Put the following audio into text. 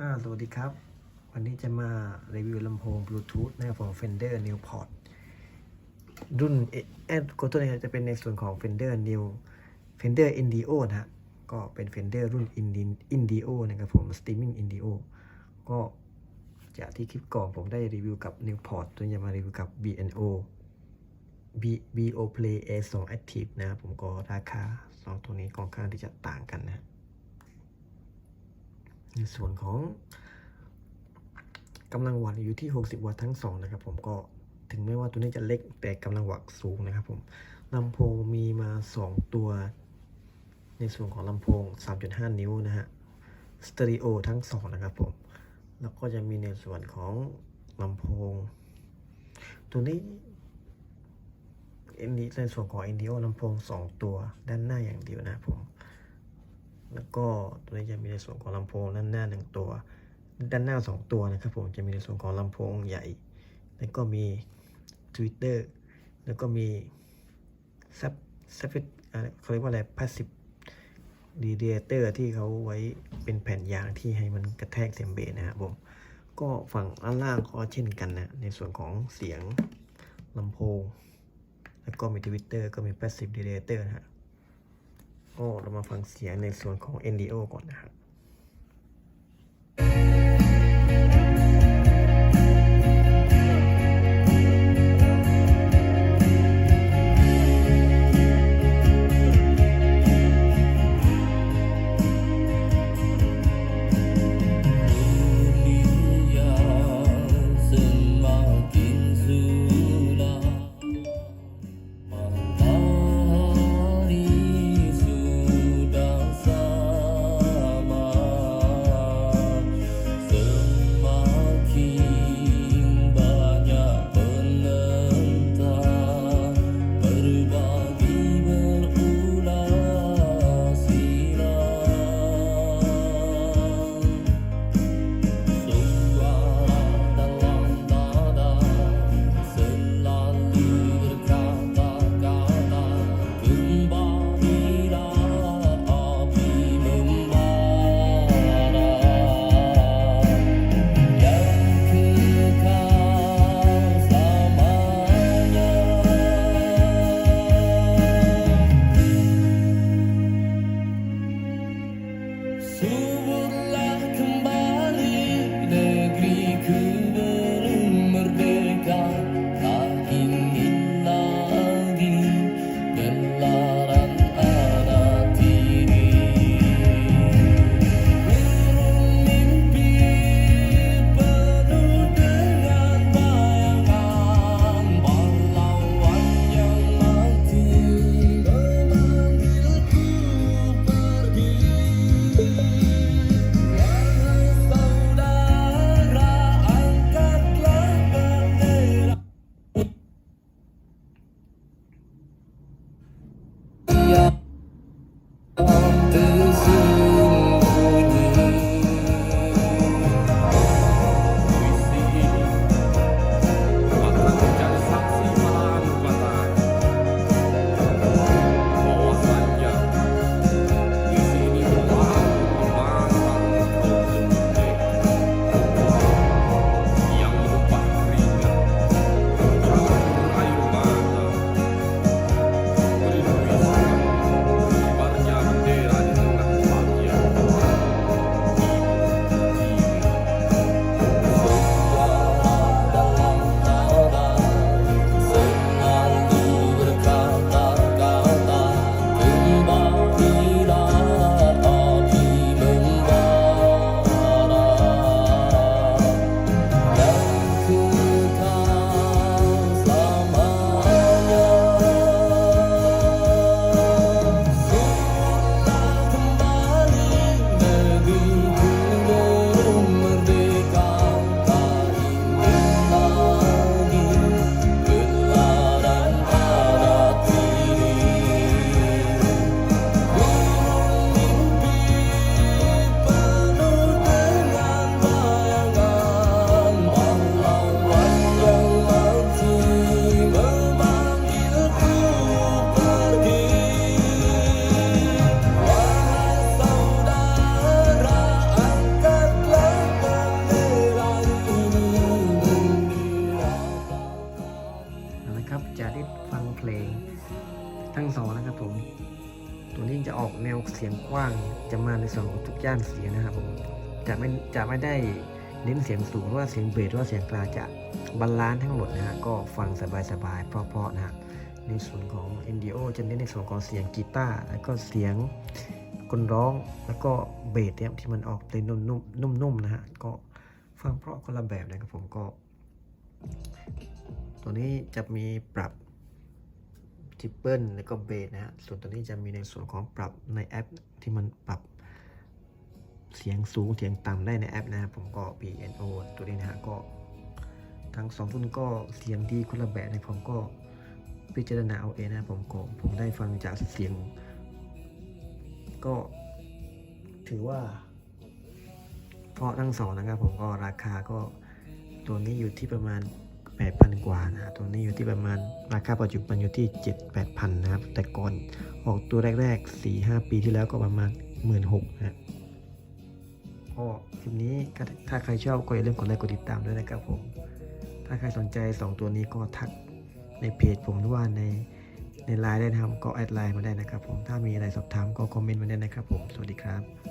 อ่าสวัสดีครับ วันนี้จะมารีวิวลำโพงบลูทูธนะครับของ Fender Newport รุ่นเอเอโกตัวนี้จะเป็นในส่วนของ Fender New Fender Indio นะฮะก็เป็น Fender รุ่น Indio นะครับผม Streaming Indio ก็จากที่คลิปก่อนผมได้รีวิวกับ Newport ตัวนี้จะมารีวิวกับ B&O B BO Play A2 Active นะครับผมก็ราคาสองตัวนี้ค่อนข้างที่จะต่างกันนะ ในส่วนของกำลังวัตต์อยู่ที่ 60 วัตต์ทั้งสองนะครับ ผมก็ถึงแม้ว่าตัวนี้จะเล็กแต่กำลังวัตต์สูงนะครับผมลำโพงมีมา 2 ตัว ในส่วนของลำโพง 3.5 นิ้วนะฮะสเตอริโอทั้งสองนะครับผม แล้วก็จะมีในส่วนของลำโพง ตัวนี้อันนี้ในส่วนของ n d o ลำโพง 2 ตัวด้านหน้าอย่างเดียวนะครับผม แล้วก็ตัวนี้จะมีในส่วนของลำโพงด้านหน้าหนึ่งตัว ด้านหน้าสองตัวนะครับผมจะมีในส่วนของลำโพงใหญ่ แล้วก็มี Twitter แล้วก็มีซับซับเขาเรียกว่าอะไร passive radiator ที่เขาไว้เป็นแผ่นยางที่ให้มันกระแทกเสียงเบสนะครับผมก็ฝั่งด้านล่างก็เช่นกันนะในส่วนของเสียงลำโพง แล้วก็มี Twitter ก็มี passive radiator นะฮะ ก็เรามาฟังเสียงในส่วนของ NDO ก่อนนะครับ จะได้ฟังเพลง ทั้งสองนะครับผม ตัวนี้จะออกแนวเสียงกว้างจะมาในส่วนของทุกย่านเสียงนะครับผมจะไม่จะไม่ได้เน้นเสียงสูงหรือว่าเสียงเบสหรือว่าเสียงกลางจะบาลานซ์ทั้งหมดนะฮะก็ฟังสบายๆเพราะๆนะฮะในส่วนของ NDO จะเน้นในส่วนของเสียงกีตาร์แล้วก็เสียงคนร้องแล้วก็เบสเนี่ยที่มันออกเป็นนุ่มๆนุ่มๆนะฮะก็ฟังเพราะคนละแบบนะครับผมก็ ตัวนี้จะมีปรับทิปเปิลแล้วก็เบสนะฮะ ส่วนตัวนี้จะมีในส่วนของปรับในแอปที่มันปรับเสียงสูงเสียงต่ำได้ในแอปนะครับผมก็ PNO ตัวนี้นะฮะก็ ทั้งสองรุ่นก็เสียงดีคนละแบบนะผมก็พิจารณาเอาเองนะผมก็ผมได้ฟังจากเสียง ก็ ถือว่าเพราะทั้งสองนะครับผมก็ราคาก็ตัวนี้อยู่ที่ประมาณ 8,000 กว่านะตัวนี้อยู่ที่ประมาณราคาปัจจุบันอยู่ที่ 7-8,000 นะครับ แต่ก่อนออกตัวแรกๆ 4-5 ปีที่แล้วก็ประมาณ 16,000นะก็คลิปนี้ถ้าใครชอบก็อย่าลืมกดไลค์กดติดตามด้วยนะครับผม ถ้าใครสนใจ 2 ตัวนี้ก็ทักในเพจผมหรือว่าในในไลน์ได้นะครับก็แอดไลน์มาได้นะครับผมถ้ามีอะไรสอบถามก็คอมเมนต์มาได้นะครับผมสวัสดีครับ